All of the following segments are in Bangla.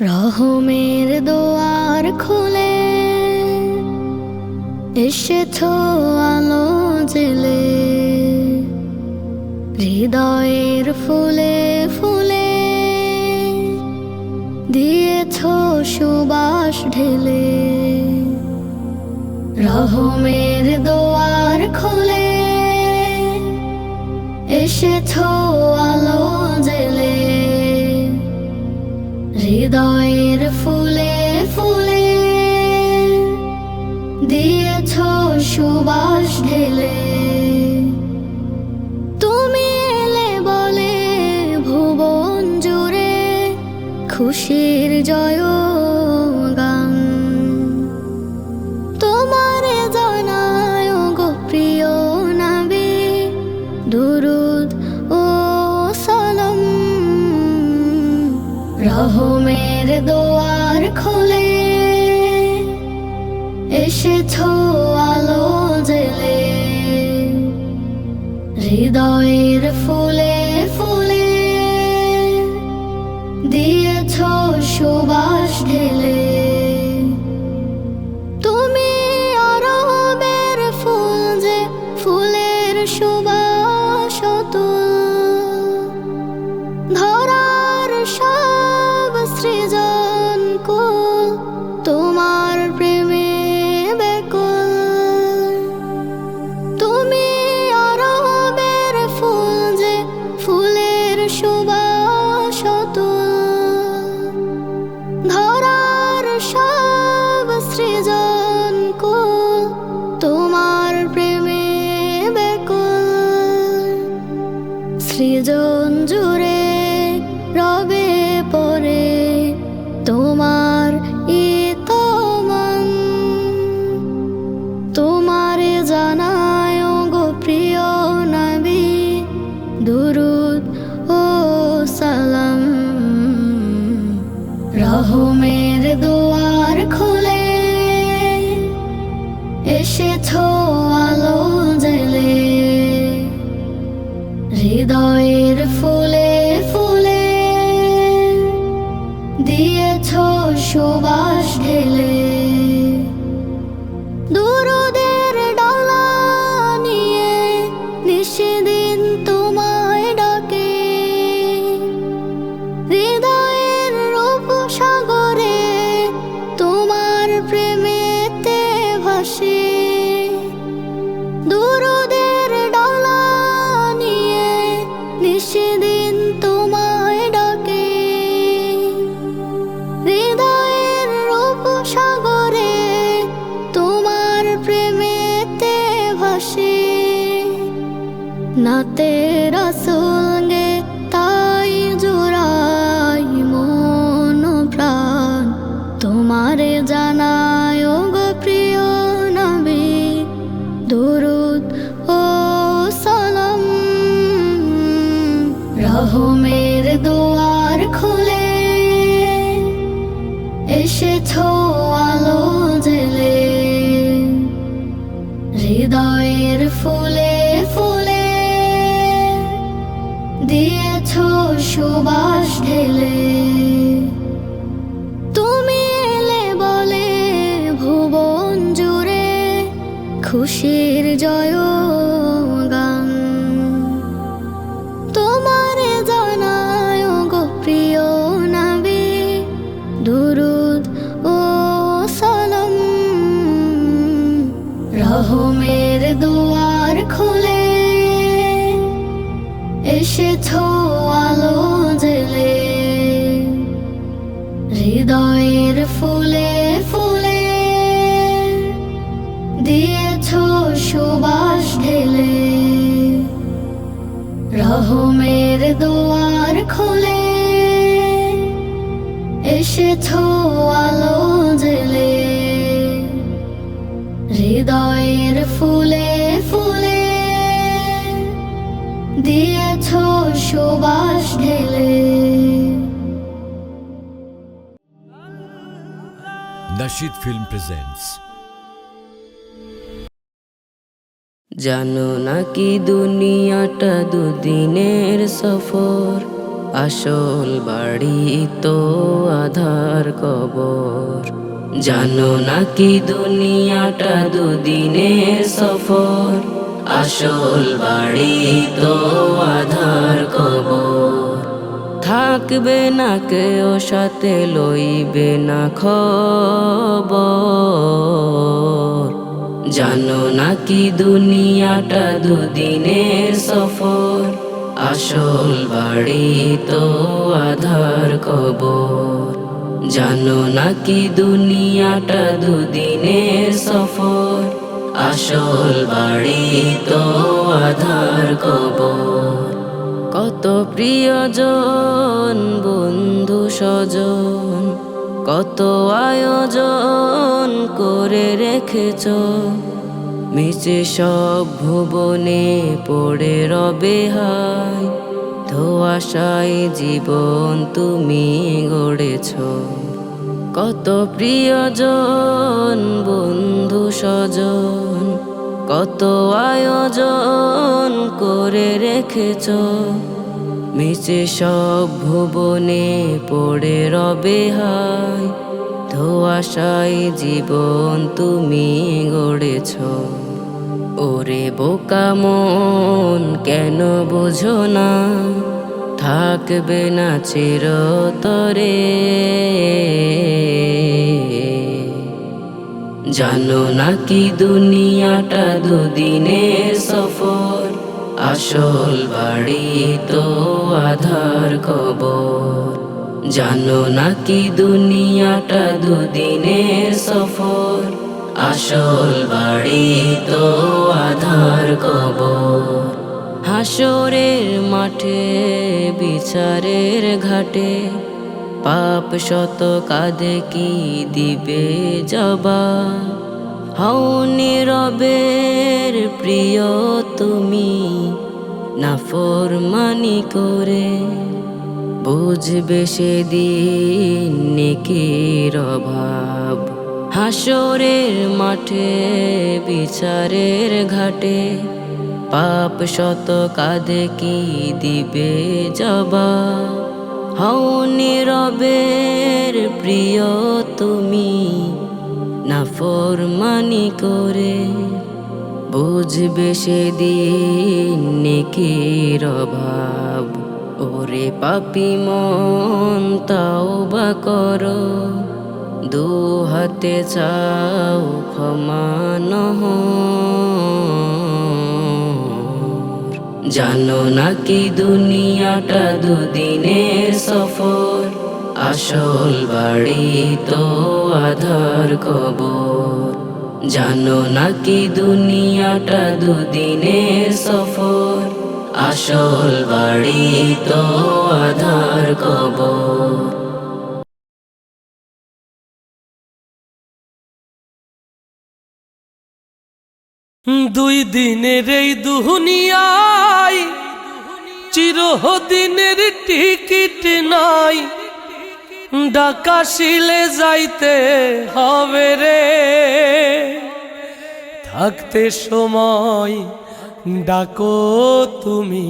রহমের দোয়ার খুলে এসেছ আলো জেলে। হৃদয়ের ফুলে ফুলে দিয়েছ সুবাস ঢেলে। রহমের দোয়ার খুলে এসেছ আলো হৃদয়ের ফুলে ফুলে দিয়েছ সুবাস ঢেলে। তুমি এলে বলে ভুবন জুড়ে খুশির জয় রহমের দোয়ার খোলে এসেছ আলো জেলে। হৃদয়ের ফুলে ফুলে দিয়েছ সুবাস সুবাস ঢেলে নাতে রসুলগে তাই জোড়াই মন প্রাণ। তোমারে জানায় গো প্রিয় নবী, দুরুদ ও সালাম। রহমের দুয়ার খুলে এসেছ আলো জেলে, হৃদয়ের ফুলে খুশির জয় গান তোমারে জানায় গো প্রিয় নাবি, দুরুদ ও সালাম। রহমের দুয়ার খুলে এসেছ আলো জেলে হৃদয়ের ফুলে রহমের দুয়ার খুলে এসেছ আলো জেলে হৃদয়ের ফুলে ফুলে দিয়েছ সুবাস ঢেলে Nashid Film presents জানো নাকি দুনিয়াটা দুদিনের সফর? আসল বাড়ি তো আধার কবর। জানো নাকি দুনিয়াটা দুদিনের সফর? আসল বাড়ি তো আধার কবর। থাকবে না কেউ সাথে লইবে না খবর। জানো নাকি দুনিয়াটা দুদিনের সফর? আসল বাড়ি তো আধার কবর। জানো নাকি দুনিয়াটা দুদিনের সফর? আসল বাড়ি তো আধার কবর। কত প্রিয়জন, বন্ধু, স্বজন কত আয়োজন করে রেখেছ। মিছে সব ভুবনে পড়ে রবে হাই ধোয়াশায় জীবন তুমি গড়েছ। কত প্রিয়জন, বন্ধু স্বজন, কত আয়োজন করে রেখেছ। মিশে সব ভুবনে পড়ে রবে হাই ধোয়াশায় জীবন তুমি গড়েছ। ওরে বোকা মন, কেন বুঝো না? থাকবে না চিরতরে। জানো নাকি দুনিয়াটা দুদিনের সফর? আসল বাড়ি তো আধার কবর। জানো নাকি দুনিয়াটা দুদিনের সফর? আসল বাড়ি তো আধার কবর। হাসরের মাঠে, বিচারের ঘাটে, পাপ শত কাঁদে কি দিবে জবা হাউনি রবের প্রিয় তুমি। নাফরমানি করে। বুঝবে সেদিন অভাব। হাসরের মাঠে, বিচারের ঘাটে, পাপ শত কাঁধে কি দিবে জবা হাউনি রবের প্রিয় তুমি নাফরমানি করে। বুঝবে সেদিন নেকির অভাব। ওরে পাপি মন, তাও বা করো। দু হাতে চাও ক্ষমান জানো নাকি দুনিয়াটা দুদিনের সফর? আসল বাড়ি তো আধার কবর। জানো নাকি দুনিয়াটা দুদিনের সফর? আসল বাড়ি তো আধার কবর। দুই দিনের এই দুনিয়ায়, চিরদিনের টিকিট নাই। ডাকা শিলে যাইতে হবে রে। থাকতে সময় ডাকো তুমি,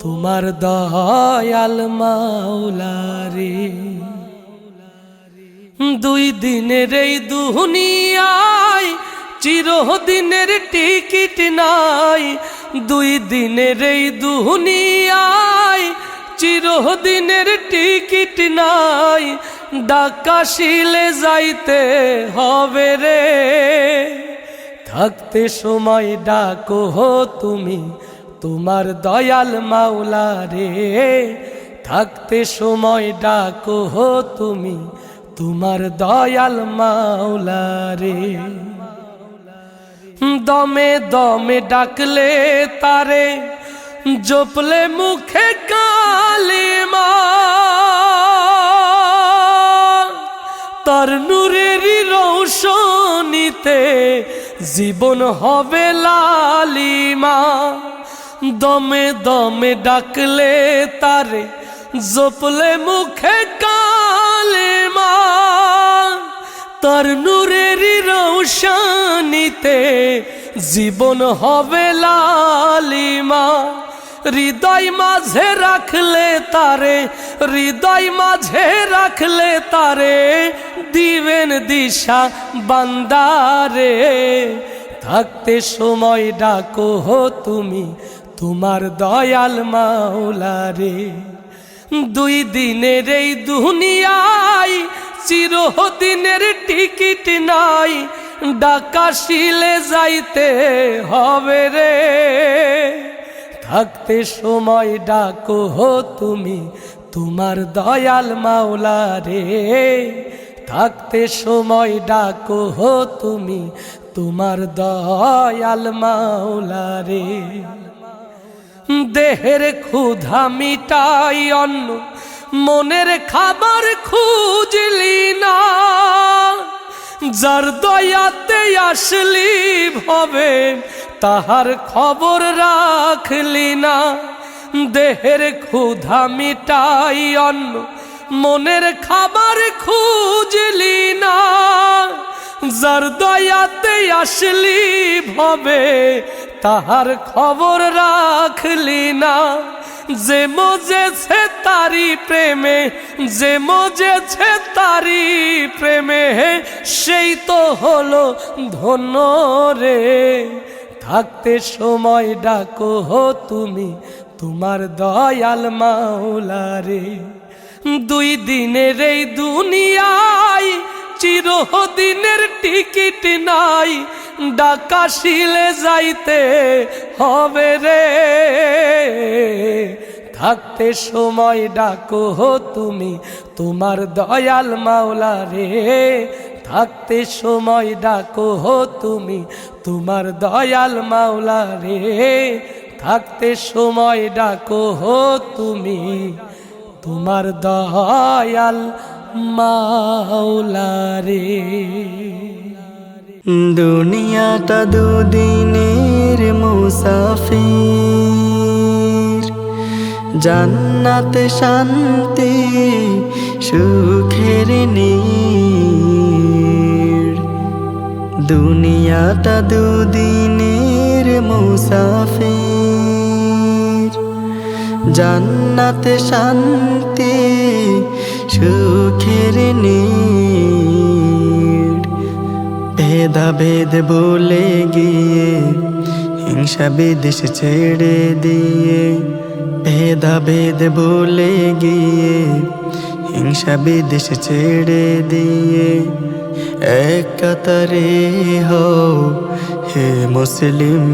তোমার দয়াল মাওলারে দুই দিনের এই দুনিয়ায় চিরদিনের টিকিট নাই। দুই দিনের এই দুনিয়ায় চিরদিনের টিকিট নাই ডাকা শিলে যাইতে হবে রে। থাকতে সময় ডাকো তুমি, তোমার দয়াল মাওলা রে। থাকতে সময় ডাকো তুমি, তোমার দয়াল মাওলা রে। দমে দমে ডাকলে তারে, জপলে মুখে কালিমা। তার নূরেরই রৌশনীতে জীবন হবে লালিমা। দমে দমে ডাকলে তারে জপলে মুখে কালিমা। তার নূরেরই রৌশানিতে জীবন হবে লালিমা। হৃদয় মাঝে রাখলে তারে, হৃদয় মাঝে রাখলে তারে, দিবেন দিশা বান্দারে। থাকতে সময় ডাকো হো তুমি, তোমার দয়াল মাওলারে। দুই দিনের এই দুনিয়ায়, চিরদিনের টিকিট নাই, ডাকা শিলে যাইতে হবে রে। থাকতে সময় ডাকো হো তুমি, তোমার দয়াল মাওলা রে। থাকতে সময় ডাকো হো তুমি, তোমার দয়াল মাওলা রে। দেহের ক্ষুধা মিটাই অন্ন, মনের খাবার খুঁজলি না। যার দয়াতে আসলি ভবে, তাহার খবর রাখলি না। দেহের ক্ষুধা মিটাই অন্ন, মনের খাবার খুঁজলি না। যার দয়াতে আসলি ভবে, তাহার খবর রাখলি না। যে মজেছে তারি প্রেমে, যে মজেছে তারি প্রেমে, সেই তো হলো ধন্য রে। থাকতে সময় ডাকো তুমি, তোমার দয়াল মাওলা রে। দুই দিনের এই দুনিয়ায় চিরদিনের টিকিট নাই, ডাকা শিলে যাইতে হবে রে। থাকতে সময় ডাকো হো তুমি, তোমার দয়াল মাওলা রে। থাকতে সময় ডাকো হো তুমি, তোমার দয়াল মাওলা রে। থাকতে সময় ডাকো হো তুমি, তোমার দয়াল মাওলা রে। দুনিয়াটা দুদিনের মুসাফির। জান্নাতে শান্তি, সুখের নীড় দুনিয়াটা দুদিনের মুসাফির। জান্নাতে শান্তি, সুখের নীড় ভেদাভেদ বলে গিয়ে হিংসা বিদেশ ছেড়ে দিয়ে ভেদাভেদ বলে গিয়ে, হিংসা বিদেশ ছেড়ে দিয়ে, এক কাতারে হও হে মুসলিম।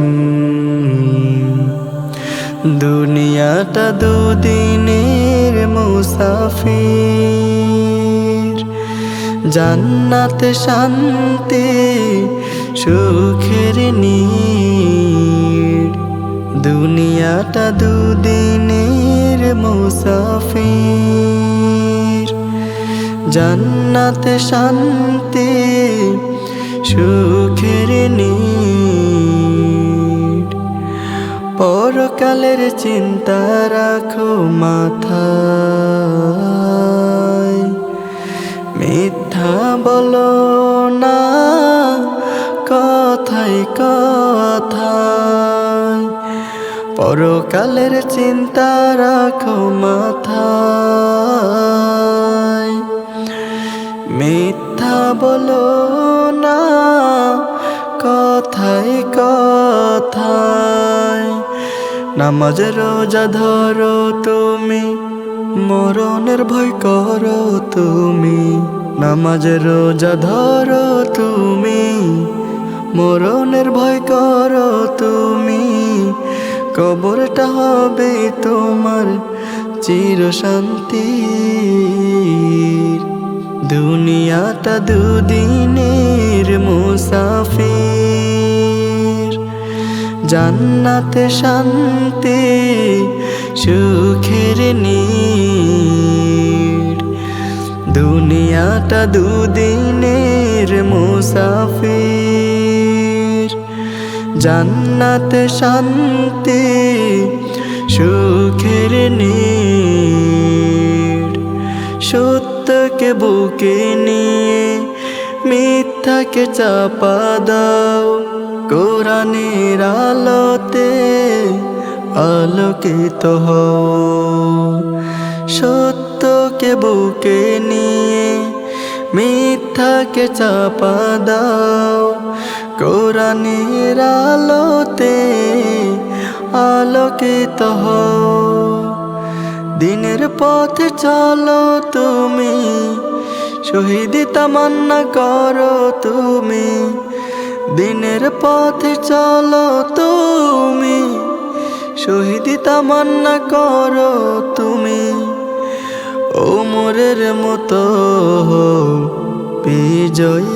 দুনিয়াটা দুদিনের মুসাফির, জান্নাত শান্তি, সুখের নীড় দুনিয়াটা দুদিনের জান্নাত শান্তি, সুখের পরকালের চিন্তা রাখো মাথায়। মিথ্যা বলো না, কথাই কথায় পরকালের চিন্তা রাখো মাথায়। বলো না কথাই কথায়। নামাজ রোজা ধরো তুমি, মরণের ভয় করো তুমি। নামাজ রোজা ধরো তুমি, মরণের ভয় করো তুমি। কবরটা হবে তোমার চির শান্তি দুনিয়াটা দুদিনের মুসাফির। জান্নাতে শান্তি সুখের নীড় দুনিয়াটা দুদিনের মুসাফির। জান্নাতে শান্তি সুখের নীড় বুকে নিয়ে মিথ্যাকে চাপা দাও। কোরআনের আলোতে আলোকিত হও। সত্যকে বুকে নিয়ে মিথ্যাকে চাপা দাও। কোরআনের আলোতে আলোকিত হও। দিনের পথে চলো তুমি শহীদ তামান্না করো তুমি। দিনের পথে চলো তুমি। শহীদ তামান্না করো তুমি। ওমরের মতো হও বিজয়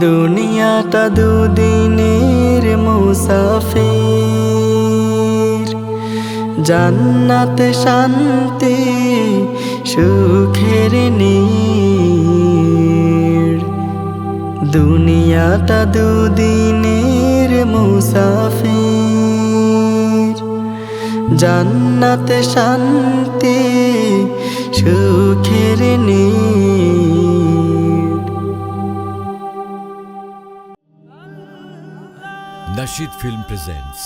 দুনিয়াটা দুদিনের মুসাফির। জান্নাতে শান্তি সুখের নীড় দুনিয়াটা দুদিনের মুসাফির। জান্নাতে শান্তি সুখের নীড় Nashid Film presents